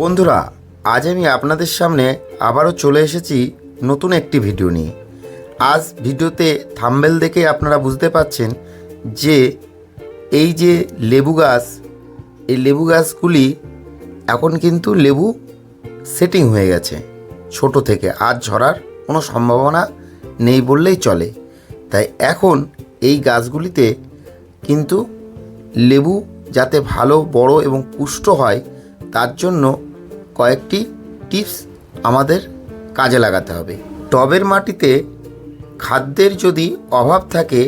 বন্ধুরা, আজ আমি আপনাদের সামনে আবারও চলে এসেছি নতুন একটি ভিডিও নিয়ে। আজ ভিডিওতে থাম্বেল দেখে আপনারা বুঝতে পাচ্ছেন যে এই যে লেবু গাছ, এই লেবু গাছগুলি এখন কিন্তু লেবু সেটিং হয়ে গেছে। ছোট থেকে আজ ঝরার কোনো সম্ভাবনা নেই বললেই চলে। তাই এখন এই গাছগুলিতে কিন্তু লেবু যাতে ভালো, বড় এবং পুষ্ট হয় তার জন্য কয়েকটি টিপস আমাদের কাজে লাগাতে হবে। টবের মাটিতে খাদ্যের যদি অভাব থাকে,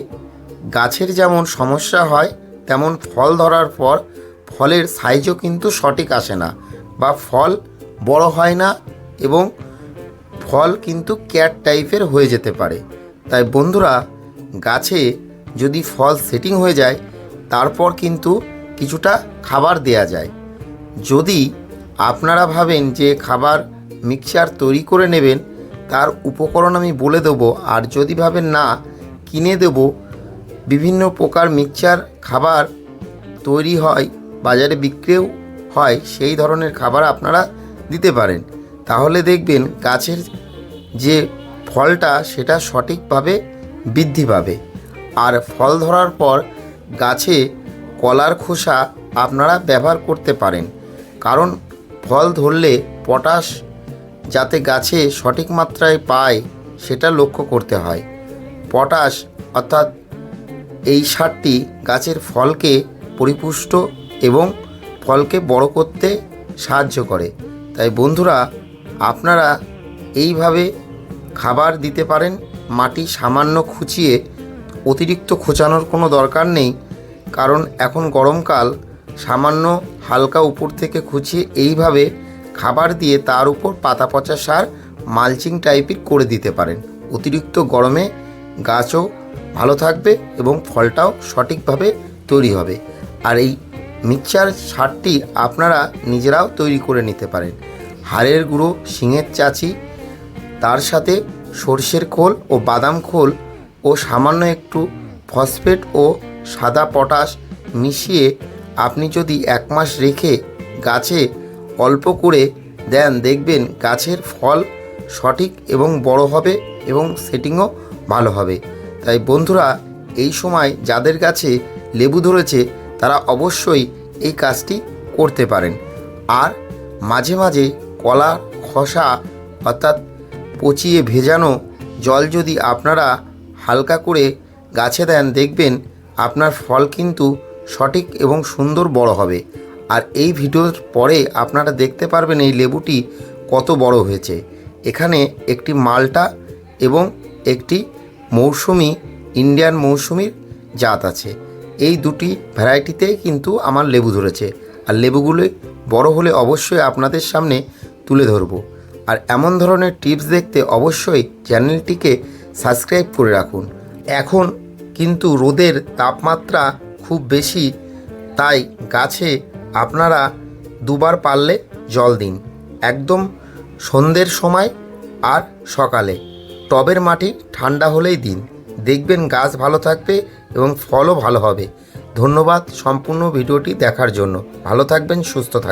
গাছের যেমন সমস্যা হয়, তেমন ফল ধরার পর ফলের সাইজও কিন্তু সঠিক আসে না বা ফল বড় হয় না এবং ফল কিন্তু ক্যাট টাইপের হয়ে যেতে পারে। তাই বন্ধুরা, গাছে যদি ফল সেটিং হয়ে যায়, তারপর কিন্তু কিছুটা খাবার দেয়া যায়। যদি আপনারা ভাবেন যে খাবার মিক্সচার তৈরি করে নেবেন, তার উপকরণ আমি বলে দেবো। আর যদি ভাবেন না, কিনে দেবো। বিভিন্ন প্রকার মিক্সচার খাবার তৈরি হয়, বাজারে বিক্রিও হয়, সেই ধরনের খাবার আপনারা দিতে পারেন। তাহলে দেখবেন গাছের যে ফলটা, সেটা সঠিকভাবে বৃদ্ধি পাবে। আর ফল ধরার পর গাছে কলার খোসা আপনারা ব্যবহার করতে পারেন। কারণ ফল ধরলে পটাশ যাতে গাছে সঠিক মাত্রায় পায়, সেটা লক্ষ্য করতে হয়। পটাশ অর্থাৎ এই সারটি গাছের ফলকে পরিপুষ্ট এবং ফলকে বড় করতে সাহায্য করে। তাই বন্ধুরা, আপনারা এইভাবে খাবার দিতে পারেন, মাটি সামান্য খুঁচিয়ে অতিরিক্ত খোঁচানোর কোনো দরকার নেই, কারণ এখন গরমকাল সামান্য হালকা উপর থেকে খুঁচিয়ে এইভাবে খাবার দিয়ে তার উপর পাতা পচা সার, মালচিং টাইপের করে দিতে পারেন। অতিরিক্ত গরমে গাছও ভালো থাকবে এবং ফলটাও সঠিকভাবে তৈরি হবে। আর এই মিক্সচার সারটি আপনারা নিজেরাও তৈরি করে নিতে পারেন। হাড়ের গুঁড়ো, শিঙের চাচি, তার সাথে সর্ষের খোল ও বাদাম খোল ও সামান্য একটু ফসফেট ও সাদা পটাশ মিশিয়ে আপনি যদি এক মাস রেখে গাছে অল্প করে দেন, দেখবেন গাছের ফল সঠিক এবং বড় হবে এবং সেটিংও ভালো হবে। তাই বন্ধুরা, এই সময় যাদের কাছে লেবু ধরেছে, তারা অবশ্যই এই কাজটি করতে পারেন। আর মাঝে মাঝে কলা, খসা অর্থাৎ পচিয়ে ভেজানো জল যদি আপনারা হালকা করে গাছে দেন, দেখবেন আপনার ফল কিন্তু সঠিক এবং সুন্দর বড় হবে। আর এই ভিডিওর পরে আপনারা দেখতে পারবেন এই লেবুটি কত বড় হয়েছে। এখানে একটি মালটা এবং একটি মৌসুমি, ইন্ডিয়ান মৌসুমির জাত আছে। এই দুটি ভ্যারাইটিতেই কিন্তু আমার লেবু ধরেছে। আর লেবুগুলো বড় হলে অবশ্যই আপনাদের সামনে তুলে ধরবো। আর এমন ধরনের টিপস দেখতে অবশ্যই চ্যানেলটিকে সাবস্ক্রাইব করে রাখুন। এখন কিন্তু রোদের তাপমাত্রা খুব বেশি, তাই গাছে আপনারা দুবার পারলে জল দিন। একদম সন্ধ্যের সময় আর সকালে। টবের মাটি ঠান্ডা হলেই দিন। দেখবেন গাছ ভালো থাকবে এবং ফলও ভালো হবে। ধন্যবাদ সম্পূর্ণ ভিডিওটি দেখার জন্য। ভালো থাকবেন, সুস্থ থাকবেন।